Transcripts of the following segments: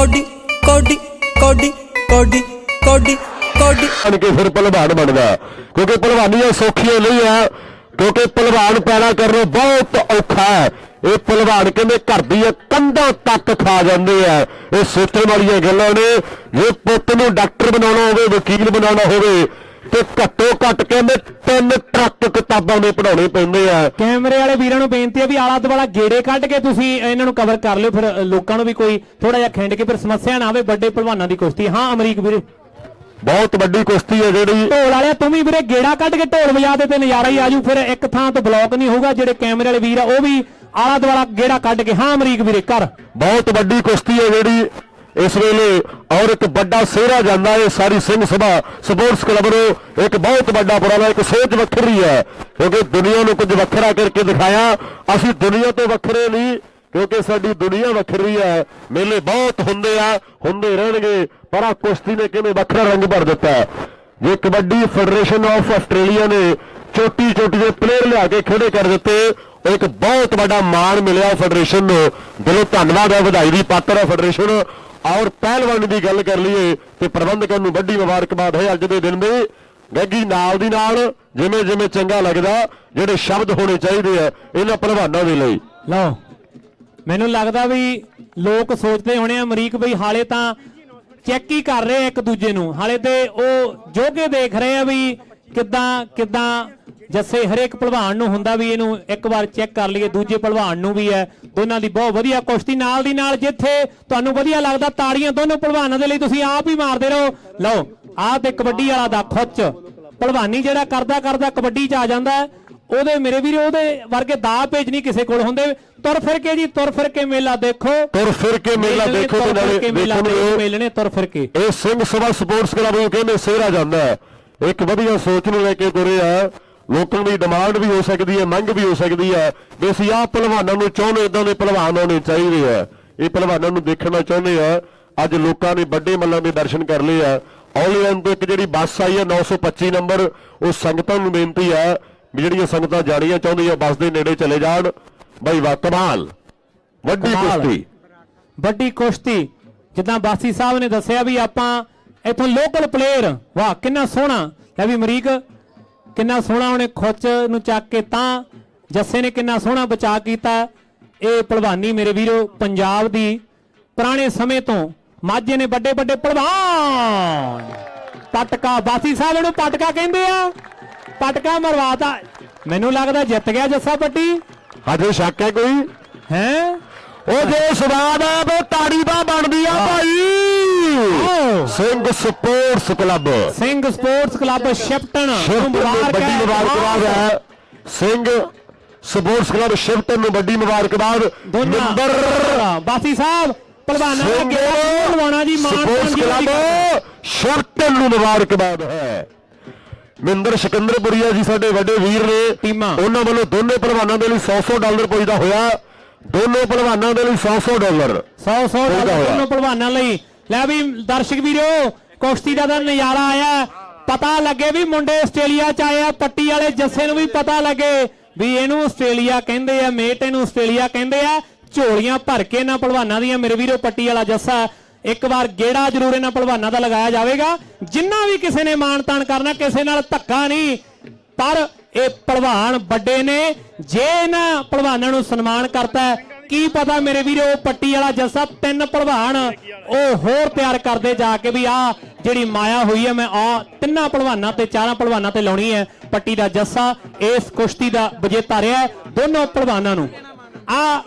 Cody ਕੋਡੀ ਕੋਡੀ ਕੋਡੀ ਕੋਡੀ ਕੋਡੀ। ਬਣ ਕੇ ਫਿਰ ਪਹਿਲਵਾਨ ਬਣਦਾ। ਕਿਉਂਕਿ ਪਹਿਲਵਾਨੀਆਂ ਸੌਖੀਆਂ ਨਹੀਂ ਆ। ਕਿਉਂਕਿ ਪਹਿਲਵਾਨ ਪੈਦਾ ਕਰਨਾ ਬਹੁਤ ਔਖਾ ਹੈ। ਇਹ ਪਹਿਲਵਾਨ ਕਹਿੰਦੇ ਘਰ ਦੀਆਂ ਕੰਧਾਂ ਤੱਕ ਖਾ ਜਾਂਦੇ ਆ। ਇਹ ਸੋਚਣ ਵਾਲੀਆਂ ਗੱਲਾਂ ਨੇ, ਜੇ ਪੁੱਤ ਨੂੰ ਡਾਕਟਰ ਬਣਾਉਣਾ ਹੋਵੇ, ਵਕੀਲ ਬਣਾਉਣਾ ਹੋਵੇ, ਤੇ ਘੱਟੋ ਘੱਟ ਕਹਿੰਦੇ ਤਿੰਨ ਕਿਤਾਬਾਂ ਦੇ ਪੜਾਉਣੇ ਪੈਂਦੇ ਆ। ਕੈਮਰੇ ਵਾਲੇ ਵੀਰਾਂ ਨੂੰ ਬੇਨਤੀ ਹੈ ਵੀ ਆਲਾ ਦੁਆਲਾ ਗੇੜੇ ਕੱਢ ਕੇ ਤੁਸੀਂ ਇਹਨਾਂ ਨੂੰ ਕਵਰ ਕਰ ਲਿਓ ਫਿਰ ਲੋਕਾਂ ਨੂੰ ਵੀ ਕੋਈ ਥੋੜਾ ਜਿਹਾ ਖਿੰਡ ਕੇ ਫਿਰ ਸਮੱਸਿਆ ਨਾ ਆਵੇ ਵੱਡੇ ਪਹਿਲਵਾਨਾਂ ਦੀ ਕੁਸ਼ਤੀ। ਹਾਂ ਅਮਰੀਕ ਵੀਰੇ। ਬਹੁਤ ਵੱਡੀ ਕੁਸ਼ਤੀ ਹੈ ਜਿਹੜੀ। ਢੋਲ ਵਾਲਿਆ ਤੂੰ ਵੀ ਵੀਰੇ ਗੇੜਾ ਕੱਢ ਕੇ ਢੋਲ ਵਜਾ ਦੇ ਤੇ ਨਜ਼ਾਰਾ ਹੀ ਆਜੂ ਫਿਰ ਇੱਕ ਥਾਂ ਤੋਂ ਬਲੌਕ ਨਹੀਂ ਹੋਊਗਾ ਜਿਹੜੇ ਕੈਮਰੇ ਵਾਲੇ ਵੀਰ ਆ ਉਹ ਵੀ ਆਲਾ ਦੁਆਲਾ ਗੇੜਾ ਕੱਢ ਕੇ। ਹਾਂ ਅਮਰੀਕ ਵੀਰੇ ਕਰ। ਬਹੁਤ ਵੱਡੀ ਕੁਸ਼ਤੀ ਹੈ ਜਿਹੜੀ। ਇਸ ਵੇਲੇ ਔਰ ਇੱਕ ਵੱਡਾ ਸਿਹਰਾ ਜਾਂਦਾ ਹੈ, ਸਾਰੀ ਸਿੰਘ ਸਭਾ ਸਪੋਰਟਸ ਕਲੱਬ ਨੂੰ ਇੱਕ ਬਹੁਤ ਵੱਡਾ ਉਪਰਾਲਾ ਇੱਕ ਸੋਚ ਵੱਖਰੀ ਹੈ, ਕਿਉਂਕਿ ਦੁਨੀਆ ਨੂੰ ਕੁਝ ਵੱਖਰਾ ਕਰਕੇ ਦਿਖਾਇਆ। ਅਸੀਂ ਦੁਨੀਆ ਤੋਂ ਵੱਖਰੇ ਨਹੀਂ, ਕਿਉਂਕਿ ਸਾਡੀ ਦੁਨੀਆ ਵੱਖਰੀ ਹੈ। ਮੇਲੇ ਬਹੁਤ ਹੁੰਦੇ ਆ, ਹੁੰਦੇ ਰਹਿਣਗੇ, ਪਰ ਆ ਕੁਸ਼ਤੀ ਨੇ ਕਿਵੇਂ ਵੱਖਰਾ ਰੰਗ ਭਰ ਦਿੱਤਾ ਹੈ। ਜੇ ਕਬੱਡੀ ਫੈਡਰੇਸ਼ਨ ਆਫ ਆਸਟ੍ਰੇਲੀਆ ਨੇ ਛੋਟੀ ਛੋਟੀ ਜਿਹੇ ਪਲੇਅਰ ਲਿਆ ਕੇ ਖੜੇ ਕਰ ਦਿੱਤੇ ਉਹ ਇੱਕ ਬਹੁਤ ਵੱਡਾ ਮਾਣ ਮਿਲਿਆ ਫੈਡਰੇਸ਼ਨ ਨੂੰ। ਦਿਲੋਂ ਧੰਨਵਾਦ ਹੈ, ਵਧਾਈ ਦੀ ਪਾਤਰ ਹੈ ਫੈਡਰੇਸ਼ਨ ਔਰ ਪਹਿਲਵਾਨ ਦੀ ਗੱਲ ਕਰ ਲਈਏ ਤੇ ਪ੍ਰਬੰਧਕਾਂ ਨੂੰ ਵੱਡੀ ਮੁਬਾਰਕਬਾਦ ਹੈ ਅੱਜ ਦੇ ਦਿਨ ਦੇ। ਗੱਗੀ ਨਾਲ ਦੀ ਨਾਲ ਜਿਵੇਂ ਜਿਵੇਂ ਚੰਗਾ ਲੱਗਦਾ, ਜਿਹੜੇ ਸ਼ਬਦ ਹੋਣੇ ਚਾਹੀਦੇ ਆ, ਇਹਨਾਂ ਪਹਿਲਵਾਨਾਂ ਦੇ ਲਈ। ਲਓ, ਮੈਨੂੰ ਲੱਗਦਾ ਵੀ ਲੋਕ ਸੋਚਦੇ ਹੋਣੇ ਆ, ਅਮਰੀਕ ਬਈ ਹਾਲੇ ਤਾਂ ਚੈੱਕ ਹੀ ਕਰ ਰਹੇ ਆ ਇੱਕ ਦੂਜੇ ਨੂੰ। ਹਾਲੇ ਤੇ ਉਹ ਜੋਗੇ ਦੇਖ ਰਹੇ ਆ ਵੀ ਕਿੱਦਾਂ ਕਿੱਦਾਂ ਜੱਸੇ ਹਰੇਕ ਪਹਿਲਵਾਨ ਨੂੰ ਹੁੰਦਾ ਵੀ ਇਹਨੂੰ ਇੱਕ ਵਾਰ ਚੈੱਕ ਕਰ ਲਈਏ ਦੂਜੇ ਪਹਿਲਵਾਨ ਨੂੰ ਵੀ ਹੈ। ਦੋਨਾਂ ਦੀ ਬਹੁਤ ਵਧੀਆ ਕੁਸ਼ਤੀ ਨਾਲ ਦੀ ਨਾਲ ਜਿੱਥੇ ਤੁਹਾਨੂੰ ਵਧੀਆ ਲੱਗਦਾ ਤਾੜੀਆਂ ਦੋਨੋਂ ਪਹਿਲਵਾਨਾਂ ਦੇ ਲਈ ਤੁਸੀਂ ਆਪ ਹੀ ਮਾਰਦੇ ਰਹੋ। ਲਓ ਆਹ ਤੇ ਕਬੱਡੀ ਵਾਲਾ ਦਾ ਖੁੱਚ। ਪਹਿਲਵਾਨੀ ਜਿਹੜਾ ਕਰਦਾ ਕਰਦਾ ਕਬੱਡੀ 'ਚ ਆ ਜਾਂਦਾ ਉਹਦੇ ਮੇਰੇ ਵੀਰੇ ਉਹਦੇ ਵਰਗੇ ਦਾ ਪੇਜ ਨਹੀਂ ਕਿਸੇ ਕੋਲ ਹੁੰਦੇ। ਤੁਰ ਫਿਰ ਕੇ ਜੀ ਤੁਰ ਫਿਰ ਕੇ ਮੇਲਾ ਦੇਖੋ। ਤੁਰ ਫਿਰ ਕੇ ਮੇਲਾ ਦੇਖੋ ਤੇ ਨਾਲੇ ਦੇਖੋ ਮੇਲਣੇ ਤੁਰ ਫਿਰ ਕੇ। ਇਹ ਸਿੰਘ ਸਭਾ ਸਪੋਰਟਸ ਕਲੱਬ ਨੂੰ ਕਹਿੰਦੇ ਸਿਹਰਾ ਜਾਂਦਾ ਹੈ। ਇੱਕ ਵਧੀਆ ਸੋਚ ਨੂੰ ਲੈ ਕੇ ਤੁਰੇ ਆ ਲੋਕਾਂ ਦੀ ਡਿਮਾਂਡ ਵੀ ਹੋ ਸਕਦੀ ਹੈ ਮੰਗ ਵੀ ਹੋ ਸਕਦੀ ਹੈ ਵੀ ਅਸੀਂ ਆਹ ਪਹਿਲਵਾਨਾਂ ਨੂੰ ਚਾਹੁੰਦੇ ਇਦਾਂ ਦੇ ਪਹਿਲਵਾਨ ਹੋਣੇ ਚਾਹੀਦੇ ਆ। ਇਹ ਪਹਿਲਵਾਨਾਂ ਨੂੰ ਦੇਖਣਾ ਚਾਹੁੰਦੇ ਆ ਅੱਜ ਲੋਕਾਂ ਨੇ ਵੱਡੇ ਮੱਲਾਂ ਦੇ ਦਰਸ਼ਨ ਕਰ ਲਏ ਆ। ਆਨਲਾਈਨ ਤੋਂ ਇੱਕ ਜਿਹੜੀ ਬੱਸ ਆਈ ਹੈ 925 ਨੰਬਰ ਉਹ ਸੰਗਤਾਂ ਨੂੰ ਬੇਨਤੀ ਆ ਵੀ ਜਿਹੜੀਆਂ ਸੰਗਤਾਂ ਜਾਣੀਆਂ ਚਾਹੁੰਦੀਆਂ ਬੱਸ ਦੇ ਨੇੜੇ ਚਲੇ ਜਾਣ। ਬਈ ਵਾ ਕਮਾਲ! ਵੱਡੀ। ਕੁਸ਼ਤੀ। ਵੱਡੀ ਕੁਸ਼ਤੀ। ਜਿੱਦਾਂ ਬਾਸੀ ਸਾਹਿਬ ਨੇ ਦੱਸਿਆ ਵੀ ਆਪਾਂ ਇਥੋਂ ਲੋਕਲ ਪਲੇਅਰ ਵਾਹ ਕਿੰਨਾ ਸੋਹਣਾ। ਲੈ ਵੀ ਅਮਰੀਕ ਕਿੰਨਾ ਸੋਹਣਾ ਉਹਨੇ ਖੁੱਚ ਨੂੰ ਚੱਕ ਕੇ ਤਾਂ ਜੱਸੇ ਨੇ ਕਿੰਨਾ ਸੋਹਣਾ ਬਚਾ ਕੀਤਾ। ਇਹ ਭਲਵਾਨੀ ਮੇਰੇ ਵੀਰੋ ਪੰਜਾਬ ਦੀ ਪੁਰਾਣੇ ਸਮੇਂ ਤੋਂ ਮਾਝੇ ਨੇ ਵੱਡੇ ਵੱਡੇ ਭਲਵਾਨ। ਪਟਕਾ ਬਾਸੀ ਸਾਹਿਬ ਇਹਨੂੰ ਪਟਕਾ ਕਹਿੰਦੇ ਆ। ਪਟਕਾ ਮਰਵਾਤਾ। ਮੈਨੂੰ ਲੱਗਦਾ ਜਿੱਤ ਗਿਆ ਜੱਸਾ ਪੱਟੀ। ਅਜੇ ਸ਼ੱਕ ਹੈ ਕੋਈ? ਹੈ? ਉਹ ਜੇ ਸਵਾਦ ਆ ਬੇ ਤਾੜੀ ਦਾ ਬਣਦੀ ਆ ਭਾਈ। Singh sports club. Singh sports club ਸ਼ਿਫਟਨ ਨੂੰ ਮੁਬਾਰਕ ਹੈ। ਮੁਬਾਰਕਬਾਦ ਹੈ। ਸਿੰਘ ਸਪੋਰਟਸ ਕਲੱਬ ਸ਼ਿਫਟਨ ਨੂੰ ਵੱਡੀ ਮੁਬਾਰਕਬਾਦ ਨੰਬਰ ਬਾਸੀ ਸਾਹਿਬ ਪਹਿਲਵਾਨਾਂ ਦਾ ਗੇੜਾ ਲਵਾਉਣਾ ਜੀ ਮਾਨ ਸਪੋਰਟਸ ਕਲੱਬ ਸ਼ਿਫਟਨ ਨੂੰ ਮੁਬਾਰਕਬਾਦ ਹੈ। ਮਿੰਦਰ ਸਿਕੰਦਰਪੁਰੀਆ ਜੀ ਸਾਡੇ ਵੱਡੇ ਵੀਰ ਨੇ। ਟੀਮਾਂ। ਉਹਨਾਂ ਵੱਲੋਂ ਦੋਨੇ ਪਹਿਲਵਾਨਾਂ ਦੇ ਲਈ 100-100 ਡਾਲਰ ਪੁੱਜਦਾ ਹੋਇਆ। ਦੋਨੋਂ ਪਹਿਲਵਾਨਾਂ ਦੇ ਲਈ 100-100 ਡਾਲਰ। 100 100 ਹੋਇਆ। ਡਾਲਰ ਦੋਨੋਂ ਪਹਿਲਵਾਨਾਂ ਲਈ। ਲੈ ਵੀ ਦਰਸ਼ਕ ਵੀਰੋ, ਕੁਸ਼ਤੀ ਦਾ ਤਾਂ ਨਜ਼ਾਰਾ ਆਇਆ। ਪਤਾ ਲੱਗੇ ਵੀ ਮੁੰਡੇ ਆਸਟ੍ਰੇਲੀਆ ਚ ਆਏ ਆ, ਪੱਟੀ ਵਾਲੇ ਜੱਸੇ ਨੂੰ ਵੀ ਪਤਾ ਲੱਗੇ ਵੀ ਇਹਨੂੰ ਆਸਟ੍ਰੇਲੀਆ ਕਹਿੰਦੇ ਆ, ਮੇਟ ਇਹਨੂੰ ਆਸਟ੍ਰੇਲੀਆ ਕਹਿੰਦੇ ਆ। ਝੋਲੀਆਂ ਭਰ ਕੇ ਇਹਨਾਂ ਪਹਿਲਵਾਨਾਂ ਦੀਆਂ, ਮੇਰੇ ਵੀਰੋ, ਪੱਟੀ ਵਾਲਾ ਜੱਸਾ। ਇੱਕ ਵਾਰ ਗੇੜਾ ਜ਼ਰੂਰ ਇਹਨਾਂ ਪਹਿਲਵਾਨਾਂ ਦਾ ਲਗਾਇਆ ਜਾਵੇਗਾ। ਜਿੰਨਾ ਵੀ ਕਿਸੇ ਨੇ ਮਾਣ ਤਾਣ ਕਰਨਾ, ਕਿਸੇ ਨਾਲ ਧੱਕਾ ਨਹੀਂ। ਪਰ ਇਹ ਪਹਿਲਵਾਨ ਵੱਡੇ ਨੇ। ਜੇ ਇਹਨਾਂ ਪਹਿਲਵਾਨਾਂ ਨੂੰ ਸਨਮਾਨ ਕਰਤਾ ਕੀ ਪਤਾ ਮੇਰੇ ਵੀਰੇ ਉਹ ਪੱਟੀ ਵਾਲਾ ਜੱਸਾ ਤਿੰਨ ਪਹਿਲਵਾਨ ਉਹ ਹੋਰ ਤਿਆਰ ਕਰਦੇ ਜਾ ਕੇ ਵੀ ਆ ਜਿਹੜੀ ਮਾਇਆ ਹੋਈ ਹੈ ਮੈਂ ਆ ਤਿੰਨਾਂ ਭਲਵਾਨਾਂ ਤੇ ਚਾਰਾਂ ਪਹਿਲਵਾਨਾਂ ਤੇ ਲਾਉਣੀ ਹੈ ਪੱਟੀ ਦਾ ਜੱਸਾ ਇਸ ਕੁਸ਼ਤੀ ਦਾ ਵਿਜੇਤਾ ਰਿਹਾ ਹੈ, ਦੋਨੋਂ ਪਹਿਲਵਾਨਾਂ ਨੂੰ। ਆ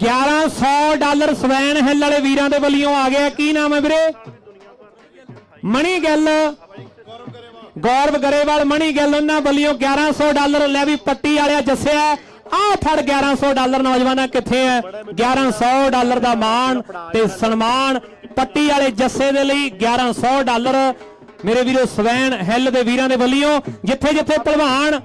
1100 ਡਾਲਰ ਸਵੈਨ ਹਿੱਲ ਵਾਲੇ ਵੀਰਾਂ ਦੇ ਵੱਲੋਂ ਆ ਗਿਆ। ਕੀ ਨਾਮ ਹੈ ਵੀਰੇ? ਮਣੀ ਗੱਲ। ਗੌਰਵ ਗਰੇਵਾਲ ਮਣੀ ਗਿੱਲ ਉਹਨਾਂ ਵੱਲੋਂ 1100 ਡਾਲਰ ਲੈ ਵੀ ਪੱਟੀ ਵਾਲਿਆ ਜੱਸਿਆ। ਆ ਫੜ 1100 ਡਾਲਰ ਨੌਜਵਾਨਾਂ ਕਿੱਥੇ ਹੈ 1100 ਡਾਲਰ ਦਾ ਮਾਣ ਤੇ ਸਨਮਾਨ ਪੱਟੀ ਵਾਲੇ ਜੱਸੇ ਦੇ ਲਈ 1100 ਡਾਲਰ। ਮੇਰੇ ਵੀਰੋ ਸਵੈਨ ਹਿੱਲ ਦੇ ਵੀਰਾਂ ਦੇ ਵੱਲੋਂ ਜਿੱਥੇ ਜਿੱਥੇ ਪਹਿਲਵਾਨ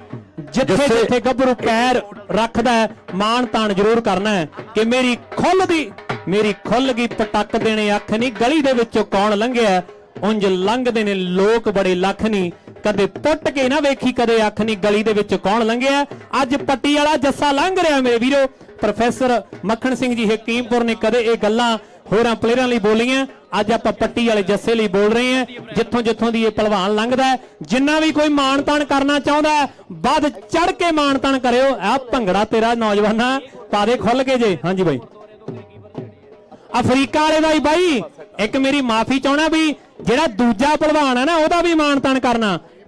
ਜਿੱਥੇ ਜਿੱਥੇ ਗੱਭਰੂ ਪੈਰ ਰੱਖਦਾ ਹੈ, ਮਾਣ ਤਾਣ ਜ਼ਰੂਰ ਕਰਨਾ ਹੈ ਕਿ ਮੇਰੀ ਖੁੱਲ ਦੀ ਮੇਰੀ ਖੁੱਲ ਗਈ ਪਟਕ ਦੇਣੇ ਅੱਖ ਨਹੀਂ ਗਲੀ ਦੇ ਵਿੱਚੋਂ ਕੌਣ ਲੰਘਿਆ ਉਂਝ ਲੰਘਦੇ ਨੇ ਲੋਕ ਬੜੇ ਲੱਖ ਨਹੀਂ ਕਦੇ ਪੁੱਟ ਕੇ ਨਾ ਵੇਖੀ, ਕਦੇ ਅੱਖ ਨਹੀਂ ਗਲੀ ਦੇ ਵਿੱਚ ਕੌਣ ਲੰਘਿਆ। ਅੱਜ ਪੱਟੀ ਵਾਲਾ ਜੱਸਾ ਲੰਘ ਰਿਹਾ ਮੇਰੇ ਵੀਰੋ। ਪ੍ਰੋਫੈਸਰ ਮੱਖਣ ਸਿੰਘ ਜੀ ਹਕੀਮਪੁਰ ਨੇ ਕਦੇ ਇਹ ਗੱਲਾਂ ਹੋਰਾਂ ਪਲੇਅਰਾਂ ਲਈ ਬੋਲੀਆਂ। ਅੱਜ ਆਪਾਂ ਪੱਟੀ ਵਾਲੇ ਜੱਸੇ ਲਈ ਬੋਲ ਰਹੇ ਹਾਂ। ਜਿੱਥੋਂ ਜਿੱਥੋਂ ਦੀ ਇਹ ਪਹਿਲਵਾਨ ਲੰਘਦਾ ਜਿੰਨਾ ਵੀ ਕੋਈ ਮਾਣ-ਤਾਣ ਕਰਨਾ ਚਾਹੁੰਦਾ ਵੱਧ ਚੜ ਕੇ ਮਾਣ-ਤਾਣ ਕਰਿਓ। ਆ ਭੰਗੜਾ ਤੇਰਾ ਨੌਜਵਾਨਾ, ਪਾ ਦੇ ਖੁੱਲ ਕੇ ਜੇ। ਹਾਂਜੀ ਬਾਈ। ਅਫਰੀਕਾ ਵਾਲੇ ਦਾ ਹੀ ਬਾਈ। ਇੱਕ ਮੇਰੀ ਮਾਫੀ ਚਾਹਣਾ ਵੀ ਜਿਹੜਾ ਦੂਜਾ ਪਹਿਲਵਾਨ ਹੈ ਨਾ, ਉਹਦਾ ਵੀ ਮਾਣ-ਤਾਣ ਕਰਨਾ।